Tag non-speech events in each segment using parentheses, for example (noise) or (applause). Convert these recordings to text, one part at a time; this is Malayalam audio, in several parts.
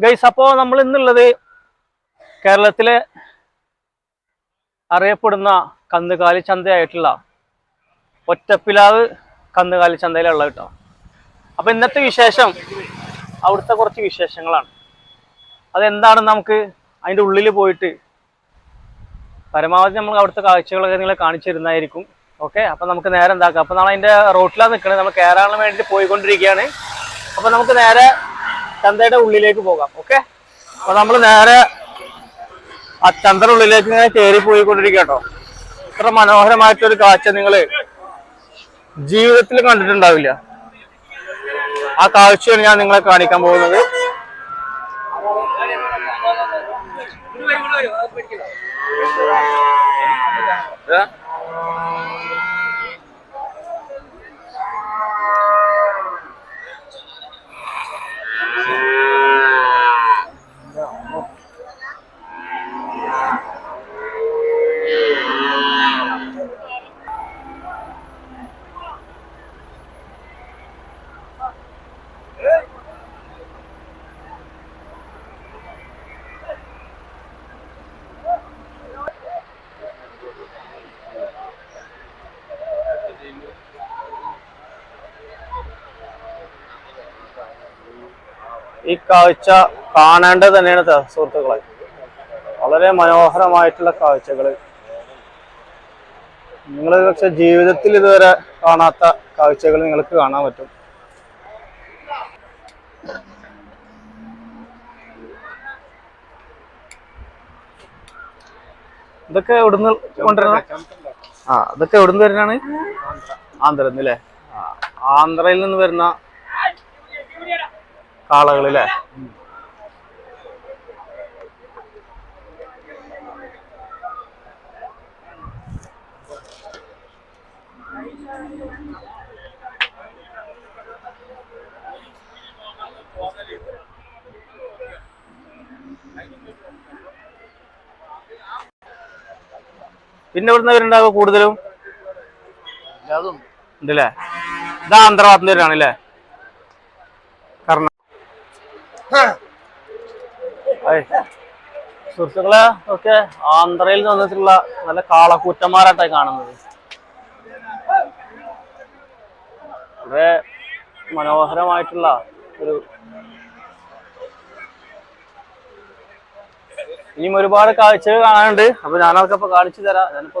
ഗൈസ് അപ്പോ നമ്മൾ ഇന്നുള്ളത് കേരളത്തിലെ അറിയപ്പെടുന്ന കന്നുകാലി ചന്തയായിട്ടുള്ള ഒറ്റപ്പിലാവ് കന്നുകാലി ചന്തയിലുള്ള കേട്ടോ. അപ്പൊ ഇന്നത്തെ വിശേഷം അവിടുത്തെ കുറച്ച് വിശേഷങ്ങളാണ്. അതെന്താണ് നമുക്ക് അതിന്റെ ഉള്ളിൽ പോയിട്ട് പരമാവധി നമ്മൾ അവിടുത്തെ കാഴ്ചകളൊക്കെ നിങ്ങളെ കാണിച്ചു തരുന്നതായിരിക്കും. ഓക്കെ അപ്പൊ നമുക്ക് നേരെ എന്താക്കാം? അപ്പൊ നമ്മൾ അതിന്റെ റോട്ടിലാണ് നിൽക്കുന്നത് നമ്മൾ കയറാൻ വേണ്ടി പോയിക്കൊണ്ടിരിക്കുകയാണ്. അപ്പൊ നമുക്ക് നേരെ ചന്തയുടെ ഉള്ളിലേക്ക് പോകാം ഓക്കെ അപ്പൊ നമ്മൾ നേരെ ആ ചന്തയുടെ ഉള്ളിലേക്ക് ഇങ്ങനെ കയറി പോയിക്കൊണ്ടിരിക്കട്ടോ കേട്ടോ ഇത്ര മനോഹരമായിട്ടൊരു കാഴ്ച നിങ്ങൾ ജീവിതത്തിൽ കണ്ടിട്ടുണ്ടാവില്ല. ആ കാഴ്ചയാണ് ഞാൻ നിങ്ങളെ കാണിക്കാൻ പോകുന്നത്. ഏ? ഈ കാഴ്ച കാണേണ്ടത് തന്നെയാണ് സുഹൃത്തുക്കളെ. വളരെ മനോഹരമായിട്ടുള്ള കാഴ്ചകൾ നിങ്ങൾ പക്ഷെ ജീവിതത്തിൽ ഇതുവരെ കാണാത്ത കാഴ്ചകൾ നിങ്ങൾക്ക് കാണാൻ പറ്റും. ഇതൊക്കെ എവിടുന്ന് കൊണ്ടുവരണം? ആ ഇതൊക്കെ എവിടുന്ന് വരുന്നതാണ്? ആന്ധ്ര അല്ലേ? ആന്ധ്രയിൽ നിന്ന് വരുന്ന കാളകൾ പിന്നെ ഇവിടുന്ന് വരുന്നുണ്ടാവുക കൂടുതലും? ഉണ്ടല്ലേ? ഇത് ആന്ധ്രാഭാഗത്ത് നിന്ന് വരുവാണല്ലേ കർണ ആന്ധ്രയിൽ നിന്ന് വന്നിട്ടുള്ള നല്ല കാളക്കൂറ്റന്മാരായിട്ടാണ് കാണുന്നത്. വളരെ മനോഹരമായിട്ടുള്ള ഒരു ഇനിയും ഒരുപാട് കാഴ്ചകൾ കാണാനുണ്ട്. അപ്പൊ ഞാനതൊക്കെ ഇപ്പൊ കാണിച്ചു തരാം. ഞാനിപ്പോ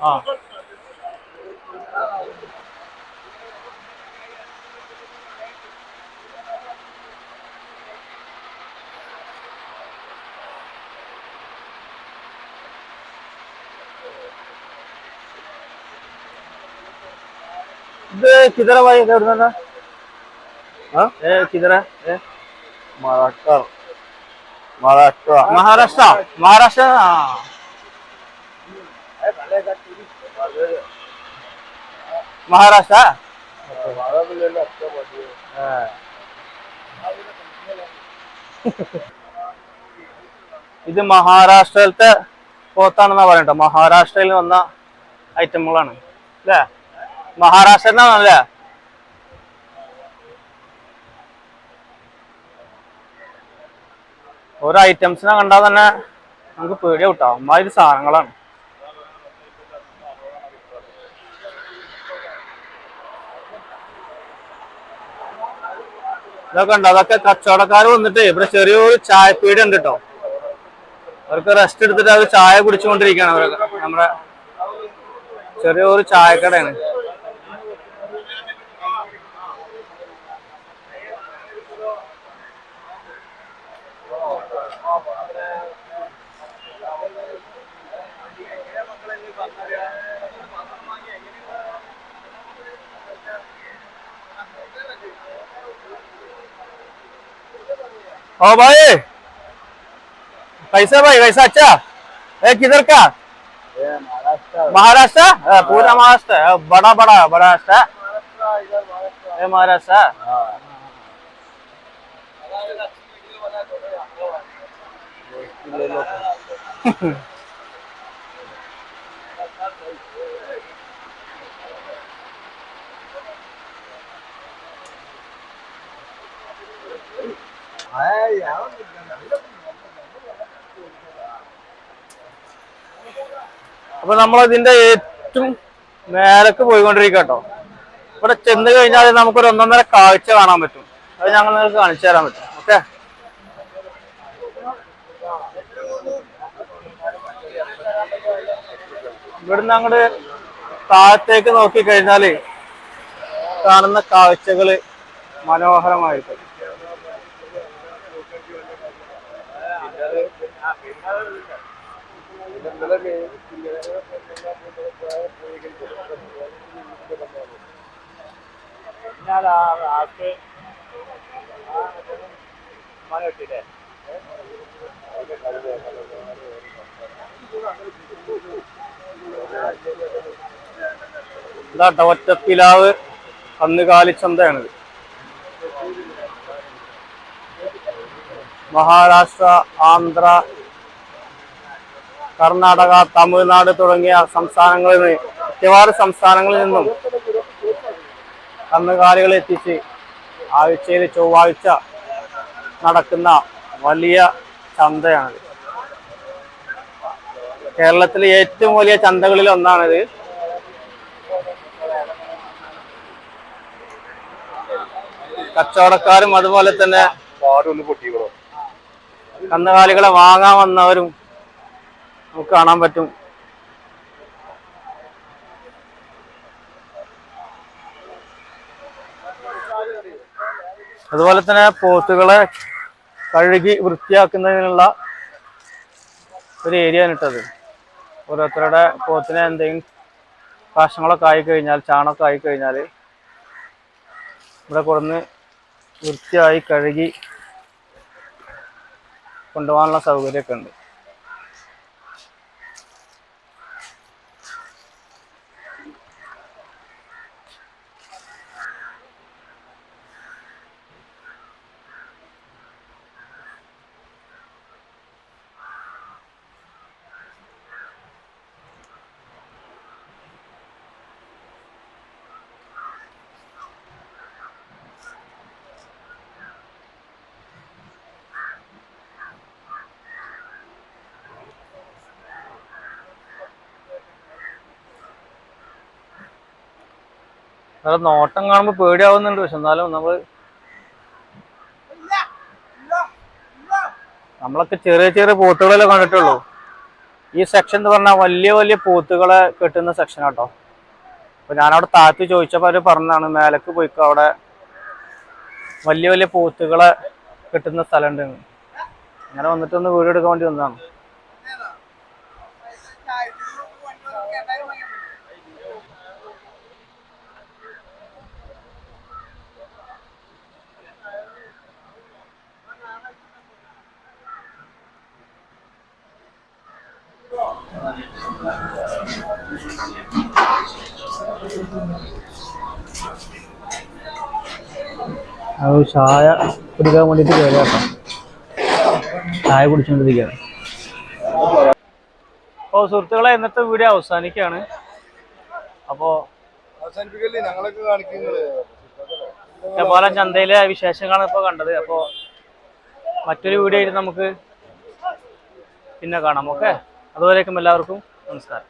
हाँ। किधर है भाई? उधर ना। हाँ? किधर है? महाराष्ट्र। महाराष्ट्र। महाराष्ट्र। महाराष्ट्र हाँ। ಮಹಾರಾಷ್ಟ್ರ ഇത് മഹാരാഷ്ട്രയിലത്തെ പോത്താണെന്നാ പറയണ്ട മഹാരാഷ്ട്രയിൽ വന്ന ഐറ്റമുകളാണ് അല്ലേ മഹാരാഷ്ട്രന്നാണല്ലേ ഓരോ ഐറ്റംസിനെ കണ്ടാൽ തന്നെ നമുക്ക് പേടിയാവട്ടോ. അമ്മാതിരി സാധനങ്ങളാണ്. ഇതൊക്കെ ഉണ്ട് അതൊക്കെ കച്ചവടക്കാർ വന്നിട്ട് ഇവിടെ ചെറിയൊരു ചായപ്പീട് ഉണ്ട് കേട്ടോ അവർക്ക് റെസ്റ്റ് എടുത്തിട്ട് അവർ ചായ കുടിച്ചുകൊണ്ടിരിക്കുകയാണ് അവരൊക്കെ. നമ്മുടെ ചെറിയൊരു ചായക്കടയാണ്. ओ भाई। कैसा भाई वैसा अच्छा। है किधर का? महाराष्ट्र। महाराष्ट्र? हाँ। पूरा महाराष्ट्र बड़ा बड़ा बड़ा महाराष्ट्र महाराष्ट्र हाँ। (laughs) ले लो। അപ്പൊ നമ്മൾ ഇതിന്റെ ഏറ്റവും മേലക്ക് പോയിക്കൊണ്ടിരിക്കുക കേട്ടോ ഇവിടെ ചെന്ന് കഴിഞ്ഞാൽ നമുക്ക് ഒരു ഒന്നൊന്നര കാഴ്ച കാണാൻ പറ്റും. അത് ഞങ്ങൾ നിങ്ങൾക്ക് കാണിച്ചു തരാൻ പറ്റും. ഓക്കെ? ഇവിടുന്ന് അങ്ങോട്ട് താഴത്തേക്ക് നോക്കി കഴിഞ്ഞാൽ കാണുന്ന കാഴ്ചകൾ മനോഹരമായിരിക്കും. ഇതാട്ടോ ഒറ്റപ്പിലാവ് കന്നുകാലിച്ചന്തയാണിത് മഹാരാഷ്ട്ര ആന്ധ്ര കർണാടക തമിഴ്നാട് തുടങ്ങിയ സംസ്ഥാനങ്ങളിൽ നിന്ന് മിക്കവാറും സംസ്ഥാനങ്ങളിൽ നിന്നും കന്നുകാലികളെ എത്തിച്ച് ആഴ്ചയിൽ ചൊവ്വാഴ്ച നടക്കുന്ന വലിയ ചന്തയാണ്. കേരളത്തിലെ ഏറ്റവും വലിയ ചന്തകളിൽ ഒന്നാണിത്. കച്ചവടക്കാരും അതുപോലെ തന്നെ കന്നുകാലികളെ വാങ്ങാൻ വന്നവരും നമുക്ക് കാണാൻ പറ്റും. അതുപോലെ തന്നെ പോത്തുകളെ കഴുകി വൃത്തിയാക്കുന്നതിനുള്ള ഒരു ഏരിയ ഇട്ടത്. ഓരോരുത്തരുടെ പോത്തിനെ എന്തെങ്കിലും കാശങ്ങളൊക്കെ ആയി കഴിഞ്ഞാൽ ചാണകമൊക്കെ ആയി കഴിഞ്ഞാൽ ഇവിടെ കുറന്ന് വൃത്തിയായി കഴുകി കൊണ്ടുപോകാനുള്ള സൗകര്യമൊക്കെ ഉണ്ട്. അത് നോട്ടം കാണുമ്പോൾ പേടിയാവുന്നുണ്ട് പക്ഷെ എന്നാലും നമ്മൾ നമ്മളൊക്കെ ചെറിയ ചെറിയ പോത്തുകളല്ലേ കണ്ടിട്ടുള്ളൂ. ഈ സെക്ഷൻ എന്ന് പറഞ്ഞാൽ വലിയ വലിയ പോത്തുകളെ കെട്ടുന്ന സെക്ഷൻ കേട്ടോ അപ്പൊ ഞാനവിടെ താത്തി ചോദിച്ചപ്പോൾ അവർ പറഞ്ഞതാണ് മേലക്ക് പോയിക്കോ അവിടെ വലിയ വലിയ പോത്തുകളെ കെട്ടുന്ന സ്ഥലമുണ്ട് അങ്ങനെ വന്നിട്ടൊന്ന് വീഡിയോ എടുക്കാൻ വേണ്ടി വന്നതാണ്. അത് ചായ കുടിക്കാൻ വേണ്ടിയിട്ട് കയറിയാക്കാം ചായ കുടിച്ചുകൊണ്ടിരിക്കുകയാണ് അപ്പോൾ സുഹൃത്തുക്കളെ ഇന്നത്തെ വീഡിയോ അവസാനിക്കുകയാണ്. അപ്പോൾ ഒറ്റപ്പാലം ചന്തയിലെ വിശേഷങ്ങളാണ് ഇപ്പോൾ കണ്ടത്. അപ്പോൾ മറ്റൊരു വീഡിയോ ആയിട്ട് നമുക്ക് പിന്നെ കാണാം. ഓക്കെ? അതുവരേക്കും എല്ലാവർക്കും നമസ്കാരം.